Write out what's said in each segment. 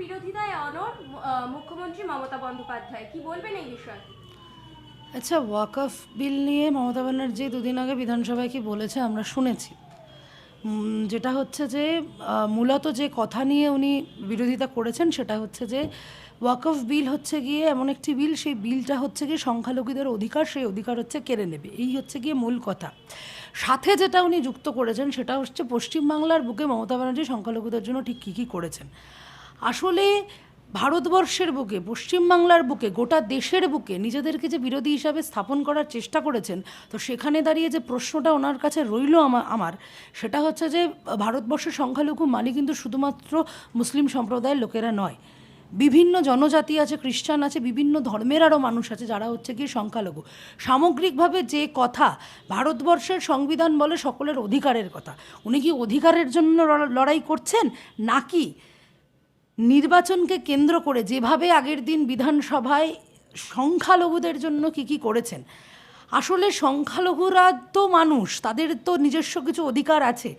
বিরোধিতায় অনর মুখ্যমন্ত্রী মমতা বন্দ্যোপাধ্যায়। কি বলবেন এই বিষয়ে? আচ্ছা ওয়াকফ বিল নিয়ে মমতা ব্যানার্জি দুদিন আগে বিধানসভায় কি বলেছে আমরা শুনেছি। যেটা হচ্ছে যে মূলত যে কথা নিয়ে উনি বিরোধিতা করেছেন সেটা হচ্ছে যে ওয়াকফ বিল হচ্ছে গিয়ে এমন একটি বিল সেই বিলটা হচ্ছে গিয়ে সংখ্যালঘুদের অধিকার, সেই অধিকার হচ্ছে কেড়ে নেবে। এই হচ্ছে গিয়ে মূল কথা। সাথে যেটা উনি যুক্ত করেছেন সেটা হচ্ছে পশ্চিমবাংলার বুকে মমতা ব্যানার্জি সংখ্যালঘুদের জন্য ঠিক কী কী করেছেন। আসলে ভারতবর্ষের বুকে, পশ্চিমবাংলার বুকে, গোটা দেশের বুকে নিজেদেরকে যে বিরোধী হিসাবে স্থাপন করার চেষ্টা করেছেন, তো সেখানে দাঁড়িয়ে যে প্রশ্নটা ওনার কাছে রইল আমার, সেটা হচ্ছে যে ভারতবর্ষের সংখ্যালঘু মানে কিন্তু শুধুমাত্র মুসলিম সম্প্রদায়ের লোকেরা নয়। বিভিন্ন জনজাতি আছে, খ্রিস্টান আছে, বিভিন্ন ধর্মের আরও মানুষ আছে যারা হচ্ছে কি সংখ্যালঘু। সামগ্রিকভাবে যে কথা ভারতবর্ষের সংবিধান বলে সকলের অধিকারের কথা, উনি কি অধিকারের জন্য লড়া- লড়াই করছেন? নাকি নির্বাচনকে কেন্দ্র করে যেভাবে আগের দিন বিধানসভায় সংখ্যালঘুদের জন্য কি কি করেছেন? আসলে সংখ্যালঘুরা তো মানুষ, তাদের তো নিজস্ব কিছু অধিকার আছে।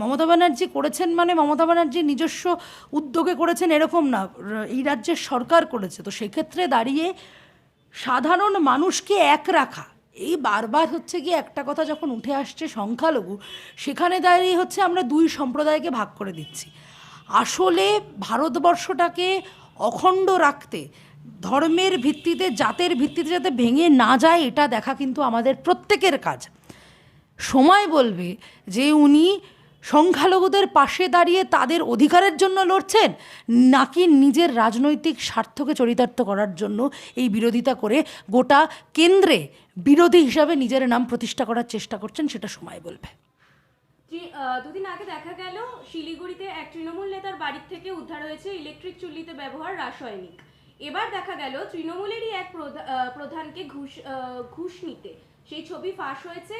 মমতা ব্যানার্জি করেছেন মানে মমতা ব্যানার্জি নিজস্ব উদ্যোগে করেছেন এরকম না। এই রাজ্যের সরকার করেছে, তো সেক্ষেত্রে দাঁড়িয়ে সাধারণ মানুষকে এক রাখা। এই বারবার হচ্ছে গিয়ে একটা কথা যখন উঠে আসছে সংখ্যালঘু, সেখানে দাঁড়িয়ে হচ্ছে আমরা দুই সম্প্রদায়কে ভাগ করে দিচ্ছি। আসলে ভারতবর্ষটাকে অখণ্ড রাখতে, ধর্মের ভিত্তিতে, জাতের ভিত্তিতে যাতে ভেঙে না যায়, এটা দেখা কিন্তু আমাদের প্রত্যেকের কাজ। সময় বলবে যে উনি সংখ্যালঘুদের পাশে দাঁড়িয়ে তাদের অধিকারের জন্য লড়ছেন, নাকি নিজের রাজনৈতিক স্বার্থকে চরিতার্থ করার জন্য এই বিরোধিতা করে গোটা কেন্দ্রে বিরোধী হিসাবে নিজের নাম প্রতিষ্ঠা করার চেষ্টা করছেন, সেটা সময় বলবে। দুদিন আগে দেখা গেল শিলিগুড়িতে এক তৃণমূল নেতার বাড়ির থেকে উদ্ধার হয়েছে ইলেকট্রিক চুল্লিতে ব্যবহার রাসায়নিক। এবার দেখা গেল তৃণমূলেরই এক প্রধা- প্রধানকে ঘুষ ঘুষ নিতে। সেই ছবি ফাঁস হয়েছে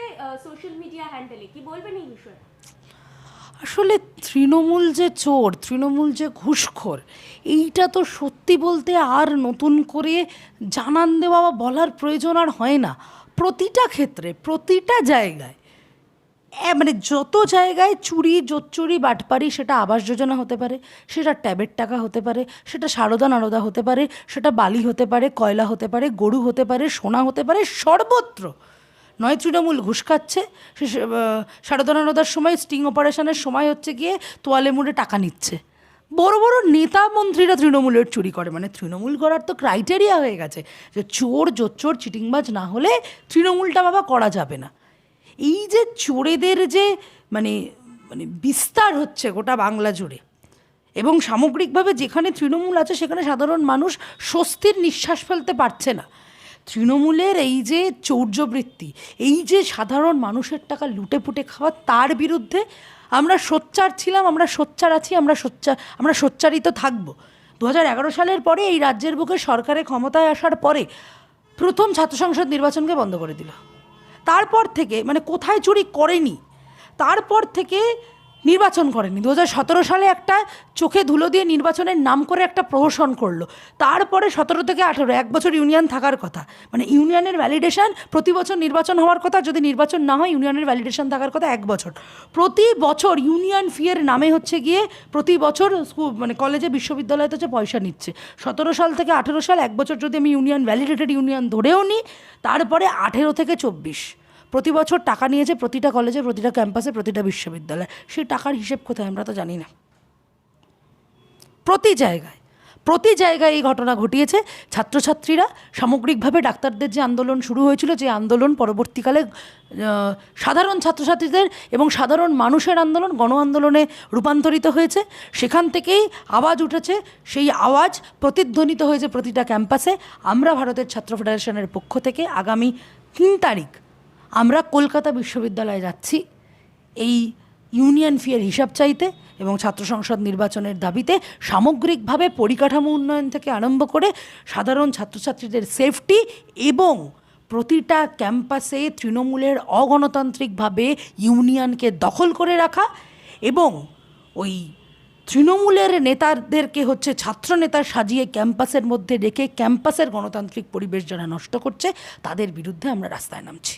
সোশ্যাল মিডিয়া হ্যান্ডেলে কি বলবেন এই বিষয়ে? আসলে তৃণমূল যে চোর, তৃণমূল যে ঘুষখোর, এইটা তো সত্যি বলতে আর নতুন করে জানান দেওয়া বা বলার প্রয়োজন আর হয় না। প্রতিটা ক্ষেত্রে, প্রতিটা জায়গায় মানে যত জায়গায় চুরি, জোচ্চুরি, বাটপারি, সেটা আবাস যোজনা হতে পারে, সেটা ট্যাবের টাকা হতে পারে, সেটা সারদা নারদা হতে পারে, সেটা বালি হতে পারে, কয়লা হতে পারে, গরু হতে পারে, সোনা হতে পারে, সর্বত্র। নয় তৃণমূল ঘুষ খাচ্ছে সারদা নারদার সময় স্টিং অপারেশনের সময় হচ্ছে গিয়ে তোয়ালে মুড়ে টাকা নিচ্ছে। বড় বড় নেতা মন্ত্রীরা তৃণমূলের চুরি করে মানে তৃণমূল করার তো ক্রাইটেরিয়া হয়ে গেছে যে চোর, জোচ্চোর, চিটিংবাজ না হলে তৃণমূলটা বাবা করা যাবে না। এই যে চোরেদের যে মানে মানে বিস্তার হচ্ছে গোটা বাংলা জুড়ে, এবং সামগ্রিকভাবে যেখানে তৃণমূল আছে সেখানে সাধারণ মানুষ স্বস্তির নিঃশ্বাস ফেলতে পারছে না। তৃণমূলের এই যে চৌর্যবৃত্তি, এই যে সাধারণ মানুষের টাকা লুটে পুটে খাওয়া, তার বিরুদ্ধে আমরা সোচ্চার ছিলাম, আমরা সোচ্চার আছি, আমরা সোচ্চার আমরা সোচ্চারিত থাকব। দু হাজার এগারো সালের পরে এই রাজ্যের বুকে সরকারের ক্ষমতায় আসার পরে প্রথম ছাত্র সংসদ নির্বাচনকে বন্ধ করে দিল। তারপর থেকে মানে কোথায় চুরি করেনি তারপর থেকে নির্বাচন করেনি। দু হাজার সতেরো সালে একটা চোখে ধুলো দিয়ে নির্বাচনের নাম করে একটা প্রহসন করল। তারপরে সতেরো থেকে আঠেরো, এক বছর ইউনিয়ন থাকার কথা। মানে ইউনিয়নের ভ্যালিডেশন প্রতি বছর নির্বাচন হওয়ার কথা, যদি নির্বাচন না হয় ইউনিয়নের ভ্যালিডেশন থাকার কথা এক বছর। প্রতি বছর ইউনিয়ন ফিয়ের নামে হচ্ছে গিয়ে প্রতি বছর মানে কলেজে বিশ্ববিদ্যালয়তে হচ্ছে পয়সা নিচ্ছে। সতেরো সাল থেকে আঠেরো সাল, এক বছর যদি আমি ইউনিয়ন ভ্যালিডেটেড ইউনিয়ন ধরেও নিই তারপরে আঠেরো থেকে চব্বিশ। প্রতি বছর টাকা নিয়েছে প্রতিটা কলেজে প্রতিটা ক্যাম্পাসে প্রতিটা বিশ্ববিদ্যালয়ে সেই টাকার হিসেব কোথায় আমরা তো জানি না। প্রতি জায়গায় প্রতি জায়গায় এই ঘটনা ঘটিয়েছে। ছাত্রছাত্রীরা সামগ্রিকভাবে ডাক্তারদের যে আন্দোলন শুরু হয়েছিল, যে আন্দোলন পরবর্তীকালে সাধারণ ছাত্রছাত্রীদের এবং সাধারণ মানুষের আন্দোলন, গণ আন্দোলনে রূপান্তরিত হয়েছে। সেখান থেকেই আওয়াজ উঠেছে। সেই আওয়াজ প্রতিধ্বনিত হয়েছে প্রতিটা ক্যাম্পাসে আমরা ভারতের ছাত্র ফেডারেশনের পক্ষ থেকে আগামী তিন তারিখ আমরা কলকাতা বিশ্ববিদ্যালয়ে যাচ্ছি এই ইউনিয়ন ফিয়ের হিসাব চাইতে এবং ছাত্র সংসদ নির্বাচনের দাবিতে সামগ্রিকভাবে পরিকাঠামো উন্নয়ন থেকে আরম্ভ করে সাধারণ ছাত্রছাত্রীদের সেফটি এবং প্রতিটা ক্যাম্পাসে তৃণমূলের অগণতান্ত্রিকভাবে ইউনিয়নকে দখল করে রাখা এবং ওই তৃণমূলের নেতাদেরকে হচ্ছে ছাত্র নেতা সাজিয়ে ক্যাম্পাসের মধ্যে রেখে ক্যাম্পাসের গণতান্ত্রিক পরিবেশ যারা নষ্ট করছে, তাদের বিরুদ্ধে আমরা রাস্তায় নামছি।